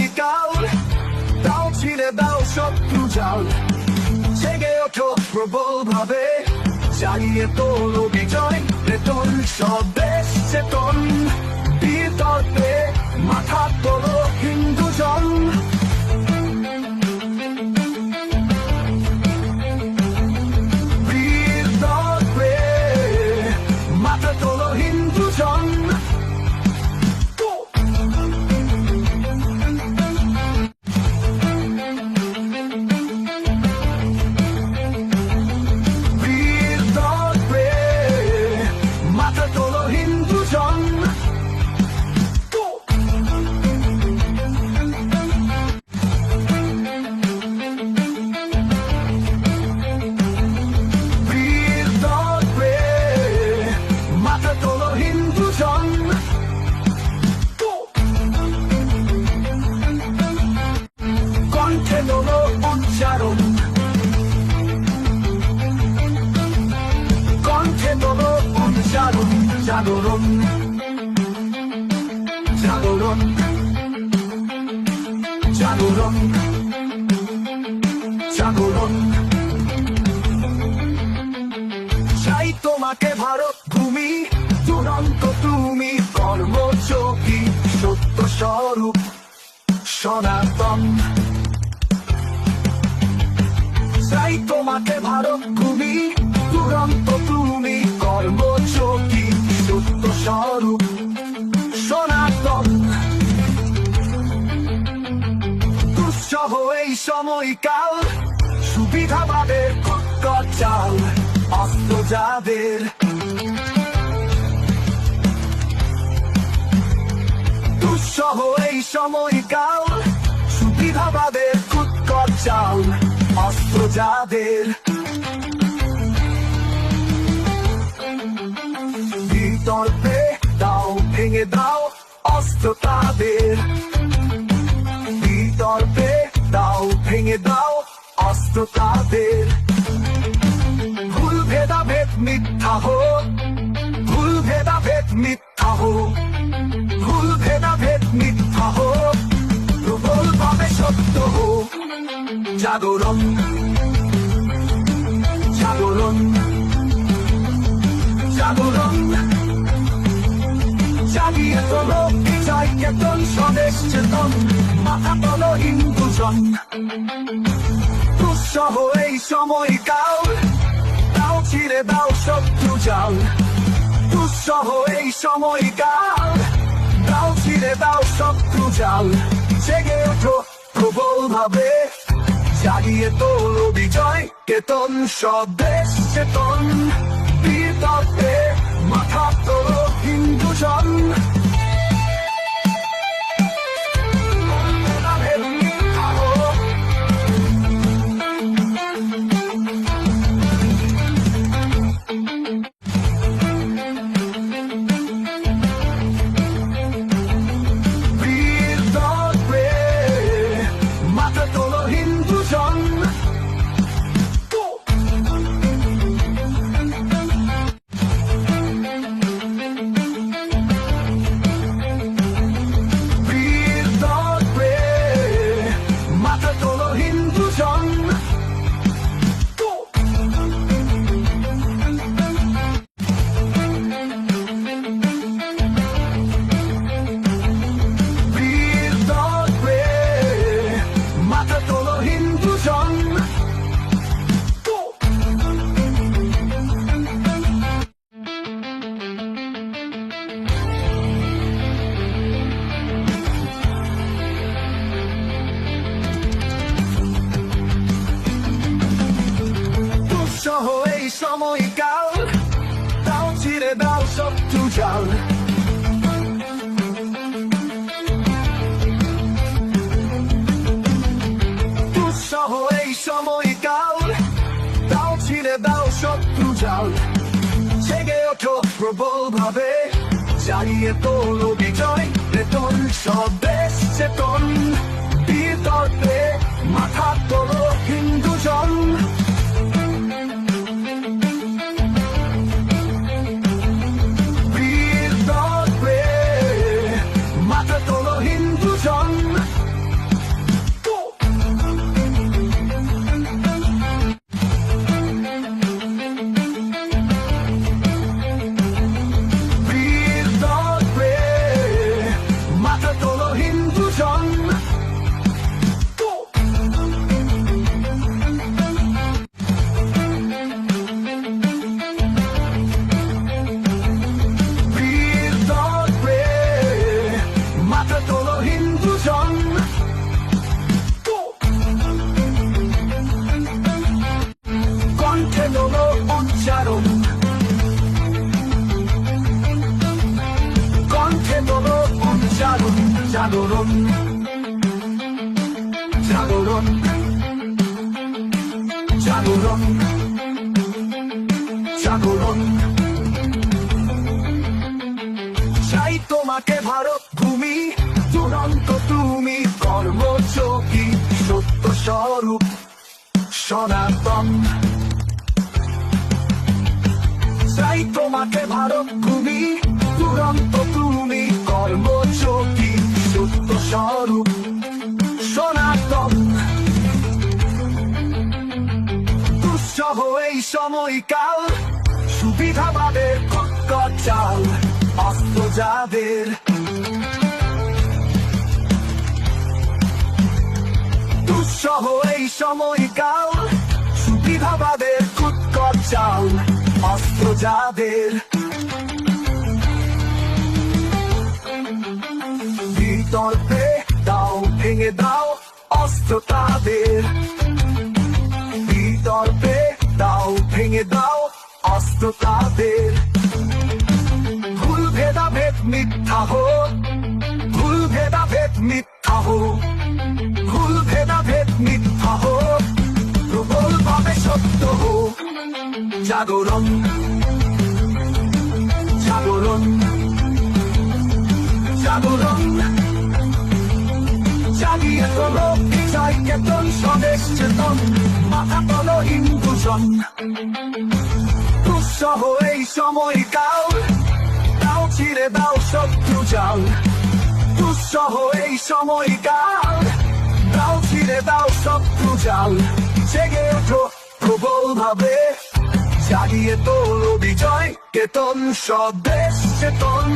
সময়কাল দাও ছিঁড়ে দাও শত্রু জাল। জেগে ওঠো প্রবল ভাবে চালিয়ে তোলো বিজয়। বেতন সব দেশ চেতন। বীর তর্পে মাথা তোলো হিন্দু জন তোমাকে ভারত ভূমি। দুরন্ত তুমি কর্মযোগী সত্য স্বরূপ। সনাতন দুঃসহ এই সময়কাল, সুবিধাবাদের কুৎকর চাল, অস্ত্র যাদের। দুঃসহ এই সময়কাল, সুবিধাবাদের কুৎকর চাল যাদের বিতর্পে দাও, ভেঙে দাও অস্ত্র তাদের। বিতর্পে দাও, ভেঙে দাও অস্ত্র তাদের। ভুল ভেদাভেদ মিথ্যা হোক ভুল ভেদাভেদ মিথ্যা হোক ভুল ভেদাভেদ মিথ্যা হোক প্রবল ভাবে সত্য হোক জাগরণ চেতন মাথা তোলো হিন্দুজন দুঃসহ এই সময়কাল দাও ছিঁড়ে দাও শত্রু জাল দুঃসহ এই সময়কাল দাও ছিঁড়ে দাও শত্রু জাল জেগে ওঠো প্রবল ভাবে জাগিয়ে তোলো বিজয় কেতন সব দেশ চেতন বীর তত্ত্বে মাথা তোলো হিন্দু সময়কাল দাও ছিঁড়ে দাও শত্রু জাল দুঃসহ এই সময়কাল দাও ছিঁড়ে দাও শত্রু জাল জেগে ওঠো প্রবল ভাবে চালিয়ে তোলো বিজয়। জাগরণ জাগরণ জাগরণ জাগরণ চাই তোমাকে ভারত ভূমি দুরন্ত তুমি কর্মচকি সত্য স্বরূপ, সনাতন। চাই তোমাকে ভারত ভূমি স্বরূপ সনাতন দুঃসহ এই সময়কাল সুবিধাবাদের চাল অস্ত্র যাদের। দুঃসহ এই সময়কাল সুবিধাবাদের কুৎকর চাল অস্ত্র যাদের। বিতর্কে দাও, ভেঙে দাও অস্ত্র তাদের। বিতর্কে দাও, ভেঙে দাও অস্ত্র তাদের। ভুল ভেদাভেদ মিথ্যা হো ভুল ভেদাভেদ মিথ্যা হো ভুল ভেদাভেদ মিথ্যা হো প্রবল ভাবে সত্য হো জাগরণ জাগরণ জাগরণ। জাগিয়ে তোলো চাই কেতন স্বদেশ চেতন, মাথা তোলো হিন্দুজন দুঃসহ এই সময়কাল দাও ছিঁড়ে দাও শত্রু জাল দুঃসহ এই সময়কাল দাও ছিঁড়ে দাও শত্রু জাল জেগে ওঠো প্রবল ভাবে জাগিয়ে বিজয়, কেতন স্বদেশ চেতন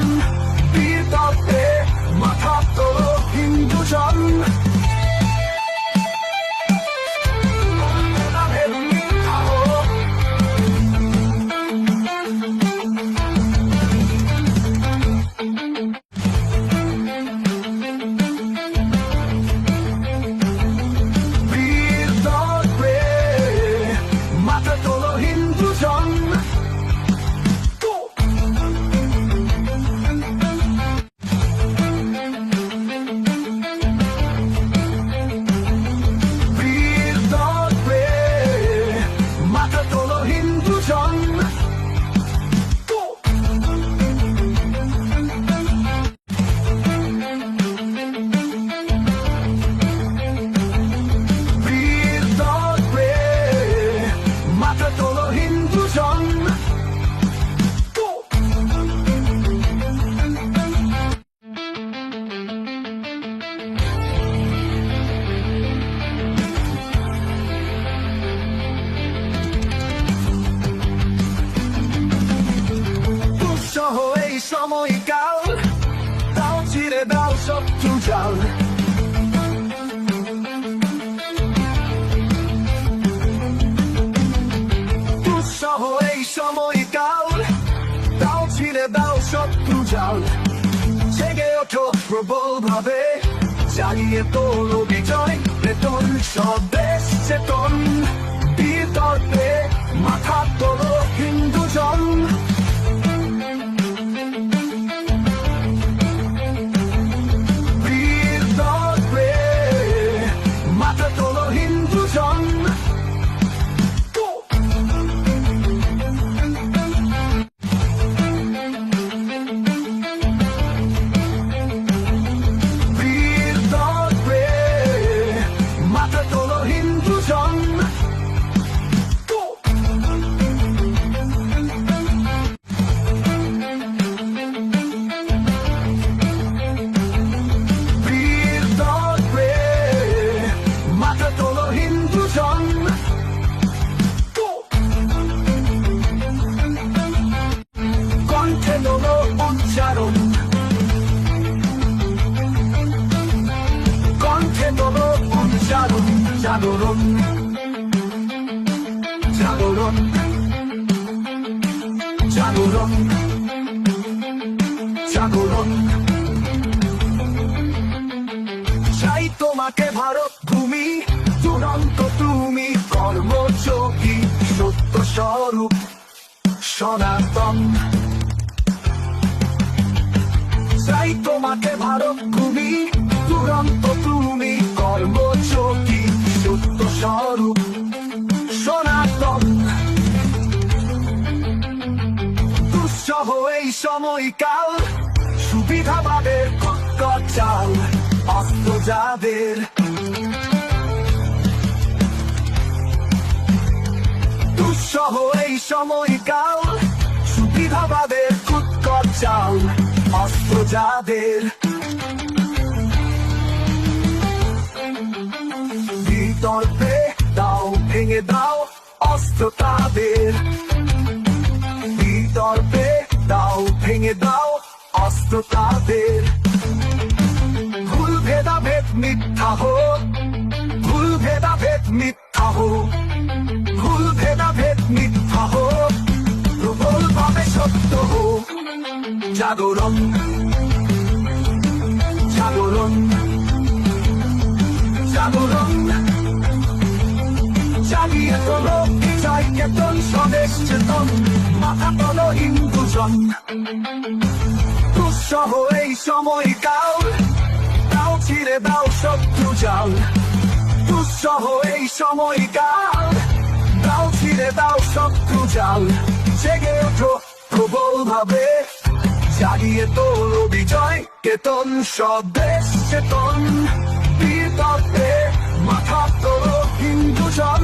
প্রবল চালিয়ে তোর বিজয় বেতন স্বদেশ চেতন। বীর তর্পে মাথা তোলো। জাগরণ। জাগরণ। জাগরণ। জাগরণ। চাই তোমাকে ভারত ভূমি দুরন্ত তুমি কর্মচকি সত্য স্বরূপ, সনাতন। চাই তোমাকে ভারত ভূমি দুরন্ত তুমি কর্মযোগী স্বরূপ সনাতন দুঃসহ এই সময়কাল সুবিধাবাদের চাল, অস্ত্র যাদের। দুঃসহ এই সময়কাল সুবিধাবাদের কুৎকর চাল, অস্ত্র যাদের। বিতর্কে দাও ভেঙে দাও অস্ত্র তাদের বিতর্কে দাও ভেঙে দাও অস্ত্র তাদের ভুল ভেদাভেদ মিথ্যা হোক, ভুল ভেদাভেদ মিথ্যা হোক, ভুল ভেদাভেদ মিথ্যা হোক, প্রবল ভাবে সত্য হোক। জাগরণ জাগরণ জাগরণ। তোলো চাই কেতন স্বদেশ চেতন মাথা তোলো হিন্দুজন দুঃসহ এই সময়কাল দাও ছিঁড়ে দাও শত্রু জাল দুঃসহ এই সময়কাল দাও ছিঁড়ে দাও শত্রু জাল জেগে ওঠো প্রবল ভাবে জাগিয়ে তোলো বিজয় কেতন স্বদেশ চেতন বীর তত্ত্বে মাথা তোলো হিন্দুজন